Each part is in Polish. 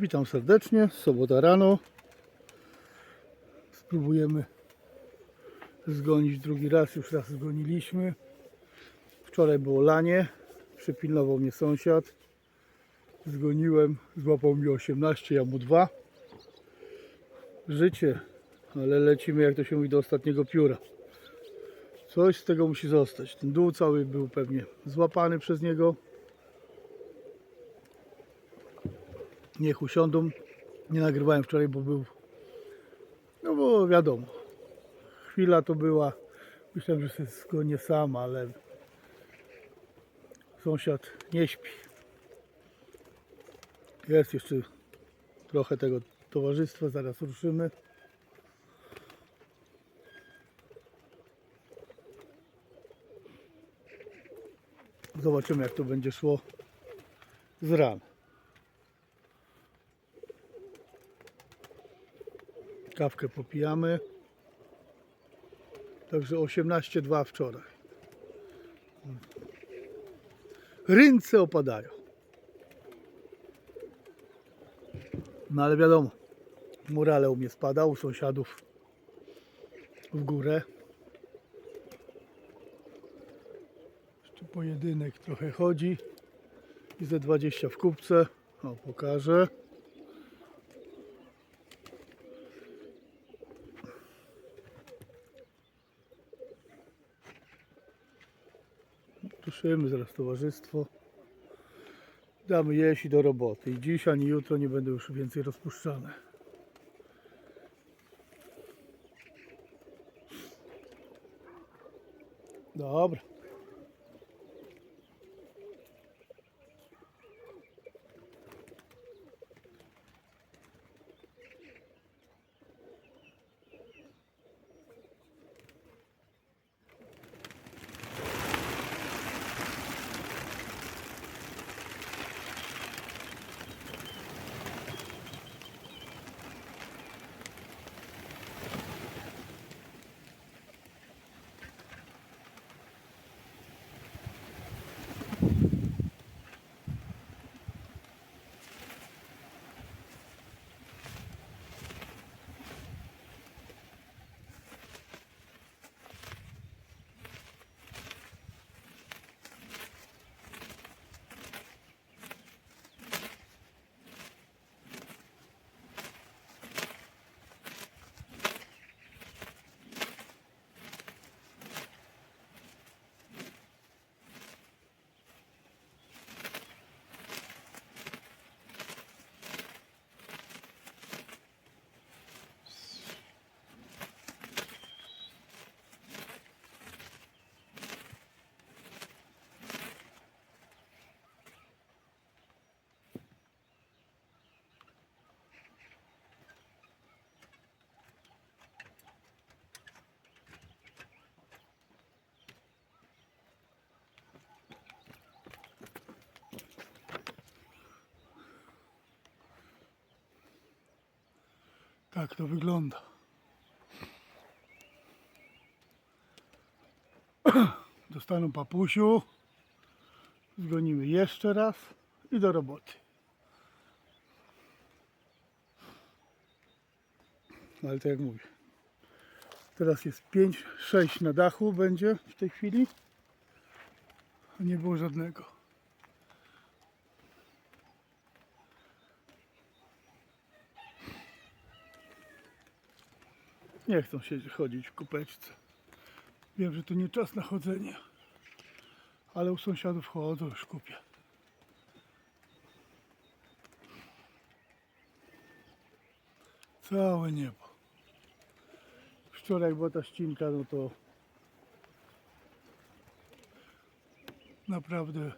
Witam serdecznie, sobota rano. Spróbujemy zgonić drugi raz, już raz zgoniliśmy. Wczoraj było lanie, przypilnował mnie sąsiad. Zgoniłem, złapał mi 18, ja mu 2. Życie, ale lecimy jak to się mówi do ostatniego pióra. Coś z tego musi zostać. Ten dół cały był pewnie złapany przez niego. Niech usiądą. Nie nagrywałem wczoraj, bo był. No bo wiadomo. Chwila to była. Myślałem, że sobie zgonię sam, ale sąsiad nie śpi. Jest jeszcze trochę tego towarzystwa, zaraz ruszymy. Zobaczymy jak to będzie szło z ran. Kawkę popijamy. Także 18,2 wczoraj. Rynce opadają. No ale wiadomo, morale u mnie spada, u sąsiadów w górę. Jeszcze pojedynek trochę chodzi. I ze 20 w kupce. O, pokażę. Tuszymy zaraz towarzystwo. Damy jeść i do roboty. I dziś ani jutro nie będę już więcej rozpuszczane. Dobra. Tak to wygląda. Dostaną papusiu. Zgonimy jeszcze raz i do roboty. No Ale tak jak mówię. Teraz jest 5-6 na dachu będzie w tej chwili. Nie było żadnego. Nie chcą się chodzić w kupeczce. Wiem, że to nie czas na chodzenie. Ale u sąsiadów chodzą już kupię. Całe niebo. Wczoraj była ta ścinka, no to naprawdę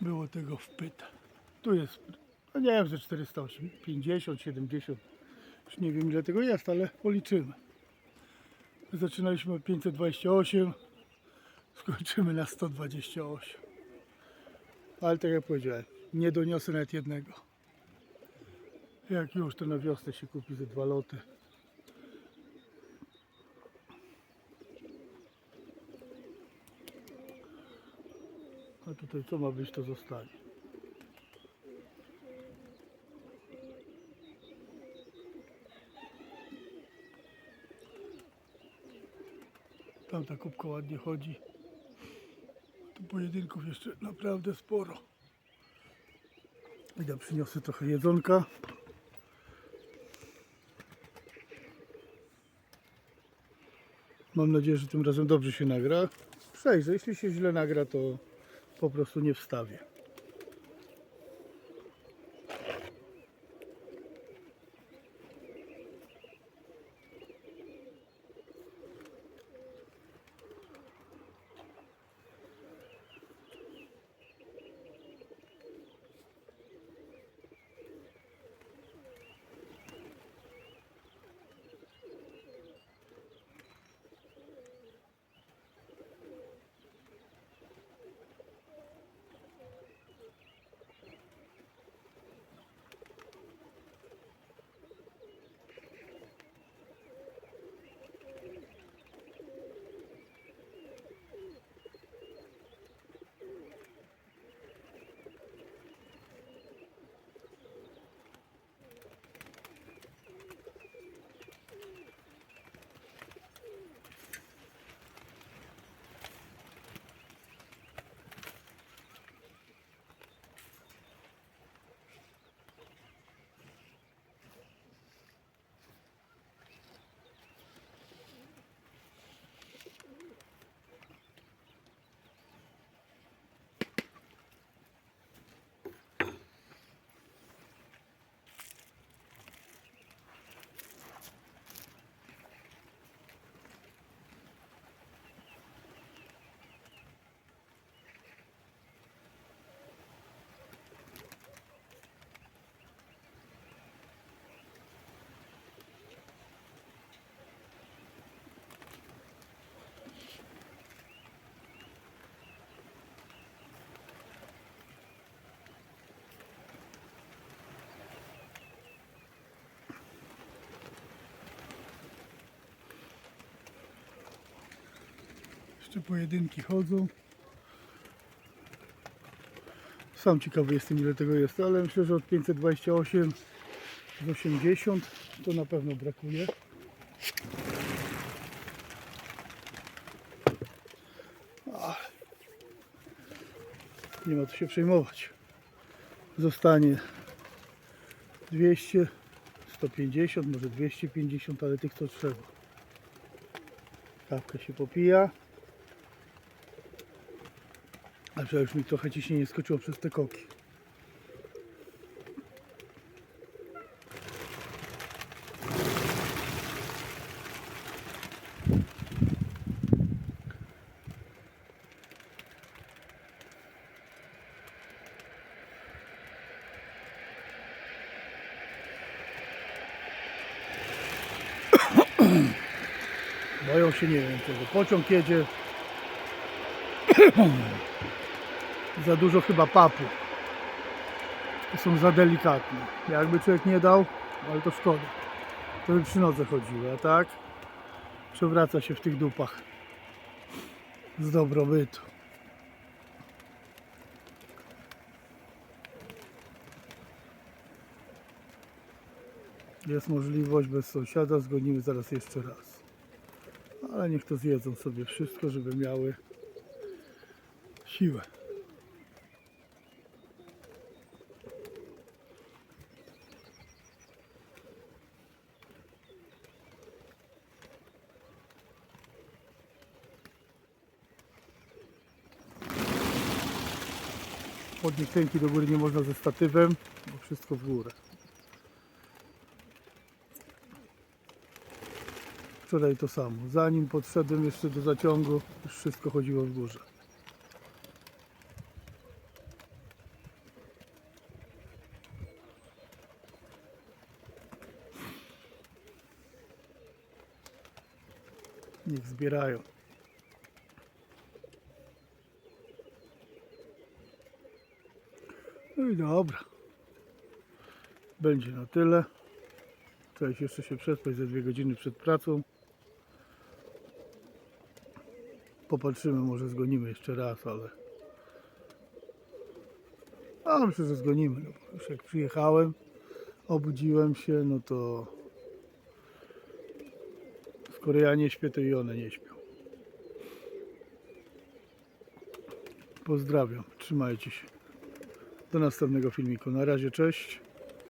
było tego wpyta. Tu jest, no nie wiem, że 450, 70 już nie wiem ile tego jest, ale policzymy. Zaczynaliśmy od 528, skończymy na 128. Ale tak jak powiedziałem, nie doniosę nawet jednego. Jak już to na wiosnę się kupi ze dwa loty. A tutaj co ma być to zostanie. Tam ta kubka ładnie chodzi. Tu pojedynków jeszcze naprawdę sporo. Ja przyniosę trochę jedzonka. Mam nadzieję, że tym razem dobrze się nagra. Przejrzę, jeśli się źle nagra, to po prostu nie wstawię. Jeszcze pojedynki chodzą. Sam ciekawy jestem ile tego jest, ale myślę, że od 528 do 80 to na pewno brakuje. Nie ma co się przejmować. Zostanie 200, 150, może 250, ale tych to trzeba. Kawkę się popija. A że już mi trochę ciśnienie skoczyło przez te koki. Boją się, nie wiem czego. Pociąg jedzie. za dużo chyba papu. Są za delikatne. Jakby człowiek nie dał, ale to szkoda. To by przy nodze chodziło, a tak? Przewraca się w tych dupach. Z dobrobytu. Jest możliwość bez sąsiada, zgonimy zaraz jeszcze raz. Ale niech to zjedzą sobie wszystko, żeby miały siłę. Podnieść ręki do góry nie można ze statywem, bo wszystko w górę. Wczoraj to samo. Zanim podszedłem jeszcze do zaciągu, już wszystko chodziło w górze. Niech zbierają. No i dobra. Będzie na tyle. Cześć, jeszcze się przespać ze dwie godziny przed pracą. Popatrzymy, może zgonimy jeszcze raz, ale... A myślę, że zgonimy. No, już jak przyjechałem, obudziłem się, no to... Skoro ja nie śpię, to i one nie śpią. Pozdrawiam, trzymajcie się. Do następnego filmiku. Na razie, cześć.